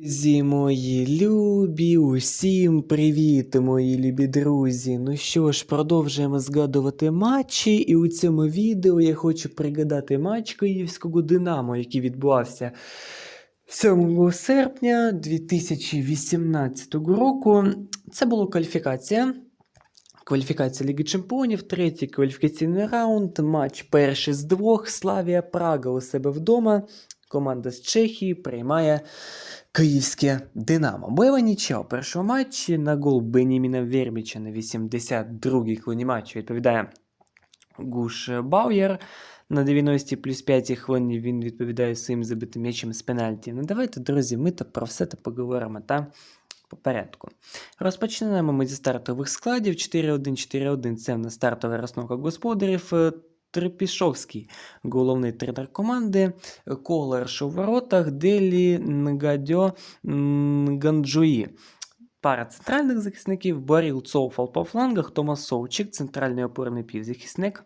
Друзі мої любі, усім привіт, мої любі друзі. Ну що ж, продовжуємо згадувати матчі, і у цьому відео я хочу пригадати матч Київського Динамо, який відбувався 7 серпня 2018 року. Це була кваліфікація. Кваліфікація Ліги Чемпіонів, третій кваліфікаційний раунд, матч перший з двох. Славія Прага у себе вдома. Команда з Чехії приймає Київське Динамо. Бойова нічого першому матчі на гол Беніміна Вербіча на 82-й хвилині матчу відповідає Гуш Бауєр. На 90 плюс 5 хвилині він відповідає своїм забитим м'ячем з пенальті. Ну давайте, друзі, ми то про все це поговоримо та по порядку. Розпочинаємо ми зі стартових складів. 4-1-4-1 це в нас стартова розновка господарів. Трепішовський, головний тренер команди, Колерш у воротах, Делі Нгадьо Нганджуї. Пара центральних захисників, Баріл Цоуфал по флангах, Томас Совчик, центральний опорний півзахисник,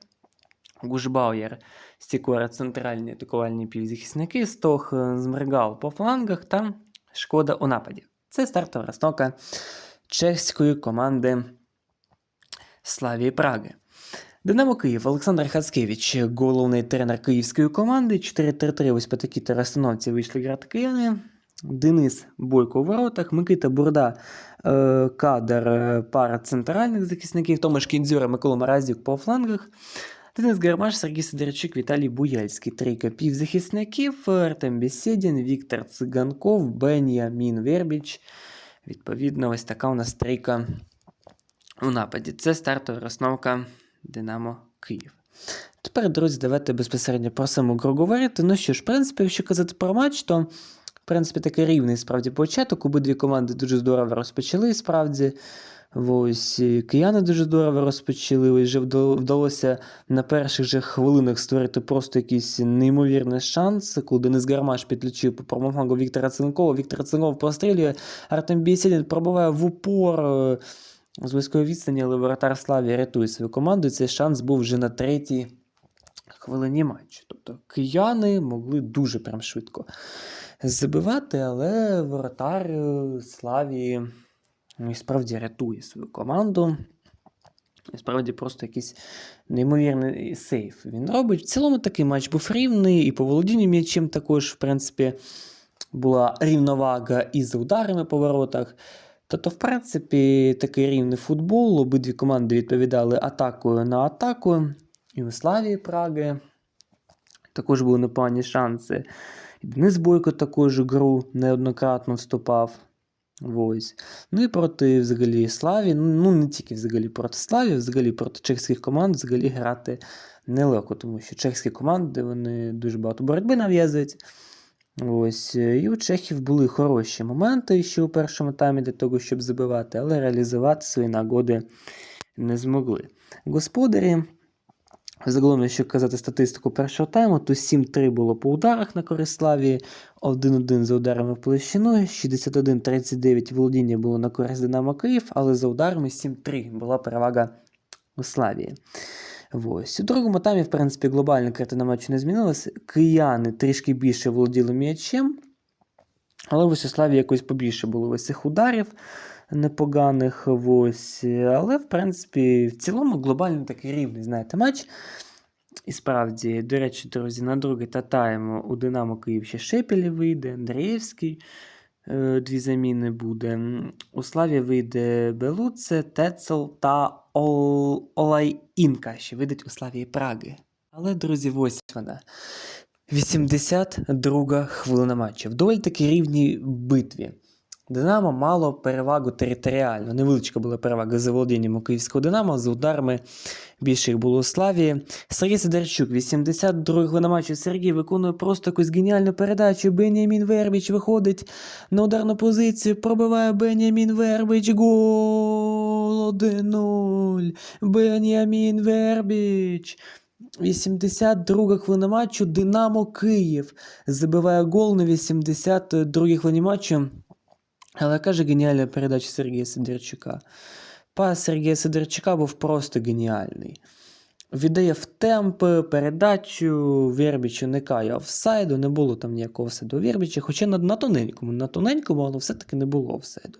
Гушбауєр, Стікора, центральні атакувальні півзахисники, Стох е, Змергал по флангах та Шкода у нападі. Це стартова розновка чеської команди Славії Праги. Динамо Київ Олександр Хацкевич, головний тренер київської команди. 4-3-3 ось по такій розстановці вийшли грати кияни. Денис Бойко у воротах, Микита Бурда, е, кадр е, пара центральних захисників, Томаш Кіндзюра, Микола Маразюк по флангах. Денис Гармаш, Сергій Сидорчук, Віталій Буяльський. Трійка півзахисників, Артем Бесєдін, Віктор Циганков, Бен'ямін Вербіч. Відповідно, ось така у нас трійка у нападі. Це стартова розновка Динамо Київ. Тепер, друзі, давайте безпосередньо про саму гру говорити. Ну що ж, в принципі, якщо казати про матч, то в принципі такий рівний справді початок. Обидві команди дуже здорово розпочали справді. Ось кияни дуже здорово розпочали. Ось вже вдалося на перших же хвилинах створити просто якийсь неймовірний шанс, коли Денис Гармаш підключив по правому Віктора Цинкова. Віктор Цинков прострілює, Артем Бєсєдін пробиває в упор. З близької відстані, але воротар Славі рятує свою команду. Цей шанс був вже на третій хвилині матчу. Тобто кияни могли дуже прям швидко забивати, але воротар е, Славі ну, і справді рятує свою команду. І справді просто якийсь неймовірний сейф він робить. В цілому такий матч був рівний, і по володінню м'ячем також, в принципі, була рівновага і за ударами по воротах. Тобто, в принципі, такий рівний футбол. Обидві команди відповідали атакою на атаку. І у Славії Праги також були непогані шанси. І Денис Бойко також у гру неоднократно вступав. Ось. Ну і проти взагалі Славі, ну не тільки взагалі проти Славі, взагалі проти чеських команд взагалі грати нелегко, тому що чеські команди вони дуже багато боротьби нав'язують. Ось, е, і у Чехів були хороші моменти ще у першому таймі для того, щоб забивати, але реалізувати свої нагоди не змогли. Господарі, загалом, якщо казати статистику першого тайму, то 7-3 було по ударах на користь Славії, 1-1 за ударами в площину, 61-39 володіння було на користь Динамо Київ, але за ударами 7-3 була перевага у Славії. Ось. У другому таймі, в принципі, глобальна картина матчу не змінилася. Кияни трішки більше володіли м'ячем, але ось у Славі якось побільше було ось цих ударів непоганих. Ось. Але, в принципі, в цілому глобально такий рівний, знаєте, матч. І справді, до речі, друзі, на другий та тайм у Динамо Київ ще Шепелі вийде, Андрієвський. е, Дві заміни буде. У Славі вийде Белуце, Тецел та Ол... Олайінка, що вийдуть у Славії Праги. Але, друзі, ось вона. 82 хвилина матчу. В доволі таки рівній битві. Динамо мало перевагу територіально. Невеличка була перевага за володінням у київського Динамо, з ударами більше їх було у Славі. Сергій Сидорчук, 82 хвилина матчу. Сергій виконує просто якусь геніальну передачу. Бенямін Вербіч виходить на ударну позицію, пробиває Бенямін Вербіч. Гол 1-0. Бенямін Вербіч. 82 хвилина матчу Динамо Київ забиває гол на 82 хвилині матчу. Але каже геніальна передача Сергія Сидорчука. Пас Сергія Сидорчука був просто геніальний. віддає в темп передачу, Вербіч уникає офсайду, не було там ніякого офсайду у Вербіча, хоча на, на тоненькому, на тоненькому, але все-таки не було офсайду.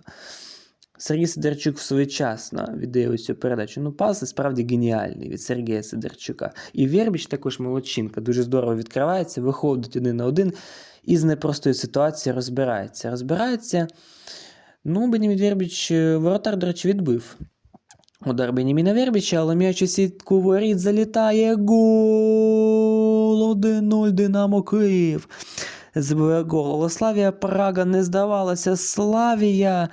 Сергій Сидорчук своєчасно віддає цю передачу. Ну, пас справді геніальний від Сергія Сидорчука. І Вербіч також молодчинка, дуже здорово відкривається, виходить один на один і з непростої ситуації розбирається. Розбирається. Ну, Бенімін Вербіч, е, воротар, до речі, відбив. Удар Беніміна Вербіча, але м'яч у сітку воріт залітає. Гол! 1-0 Динамо Київ. Забиває гол. Славія Прага не здавалася. Славія.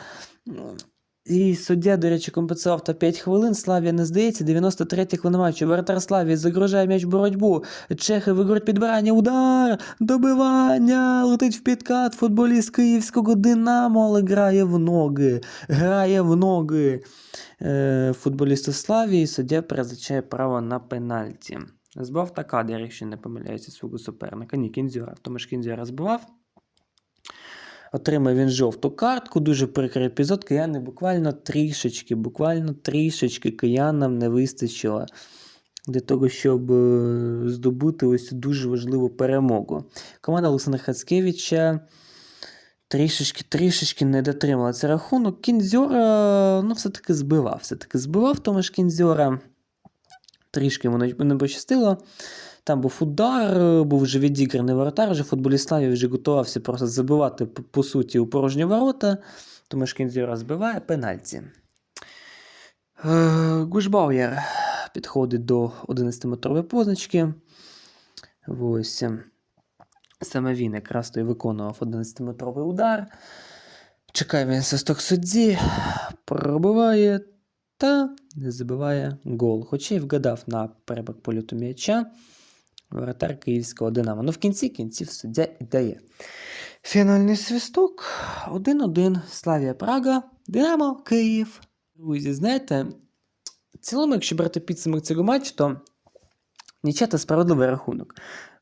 І суддя, до речі, компенсував та 5 хвилин. Славія не здається. 93 хвилина матчу. Вратар Славії загружає м'яч боротьбу. Чехи виграють підбирання. Удар! Добивання! Летить в підкат. Футболіст київського Динамо, але грає в ноги. Грає в ноги. Е, футболісту Славії суддя призначає право на пенальті. Збав та кадр, якщо не помиляюся, свого суперника. Ні, Кінзюра. Тому ж Кінзюра збивав. Отримав він жовту картку, дуже прикрий епізод. Кияни буквально трішечки, буквально трішечки киянам не вистачило для того, щоб е, здобути ось дуже важливу перемогу. Команда Олександра Хацкевича трішечки, трішечки не дотримала цей рахунок. Кінзьора, ну, все-таки збивав. Все-таки збивав тому ж Кінзьора. Трішки йому не пощастило. Там був удар, е, був вже відіграний воротар, вже футболіст Славі вже готувався просто забивати по, суті у порожні ворота. Тому ж Кінзіра збиває пенальті. Е, Гушбауєр підходить до 11-метрової позначки. Ось. Саме він якраз то і виконував 11-метровий удар. Чекає він свисток судді, пробиває та не забиває гол. Хоча й вгадав на перебак польоту м'яча воротар київського Динамо. Ну, в кінці кінців суддя і дає. Фінальний свисток 1-1. Славія Прага, Динамо, Київ. Друзі, знаєте, в цілому, якщо брати підсумок цього матчу, то нічия та справедливий рахунок.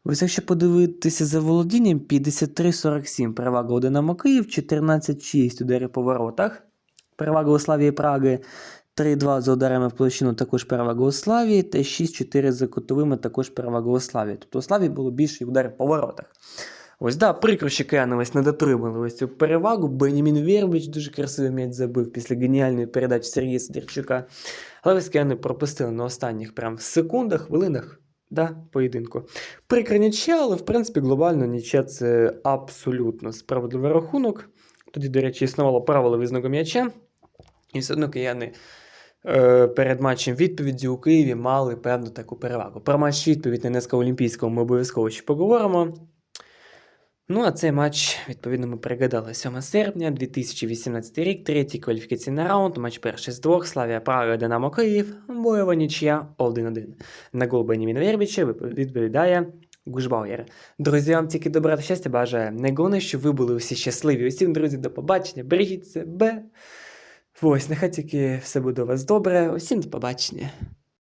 Ось якщо подивитися за володінням, 53-47 перевага у Динамо Київ, 14-6 удари по воротах. Перевага у Славії Праги 3-2 за ударами в площину також перевага у Славії, та 6-4 за кутовими також перевага у Славії. Тобто у Славії було більше ударів по воротах. Ось, да, прикро, що кияни ось не дотримали ось цю перевагу. Бенімін Вербіч дуже красивий м'яч забив після геніальної передачі Сергія Сидорчука. Але ось кияни пропустили на останніх прям секундах, хвилинах да, поєдинку. Прикра нічия, але в принципі глобально нічия це абсолютно справедливий рахунок. Тоді, до речі, існувало правило візного м'яча. І все одно кияни перед матчем відповіді у Києві мали певну таку перевагу. Про матч відповідь на НСК Олімпійського ми обов'язково ще поговоримо. Ну, а цей матч, відповідно, ми пригадали 7 серпня 2018 рік, третій кваліфікаційний раунд, матч перший з двох, Славія Прага, Динамо Київ, бойова нічия 1-1. На гол Беніміна Вербіча відповідає Гушбауєр. Друзі, вам тільки добра та щастя бажаю. Не головне, щоб ви були усі щасливі. Усім, друзі, до побачення, бережіть себе. Ось, нехай тільки все буде у вас добре. Усім до побачення.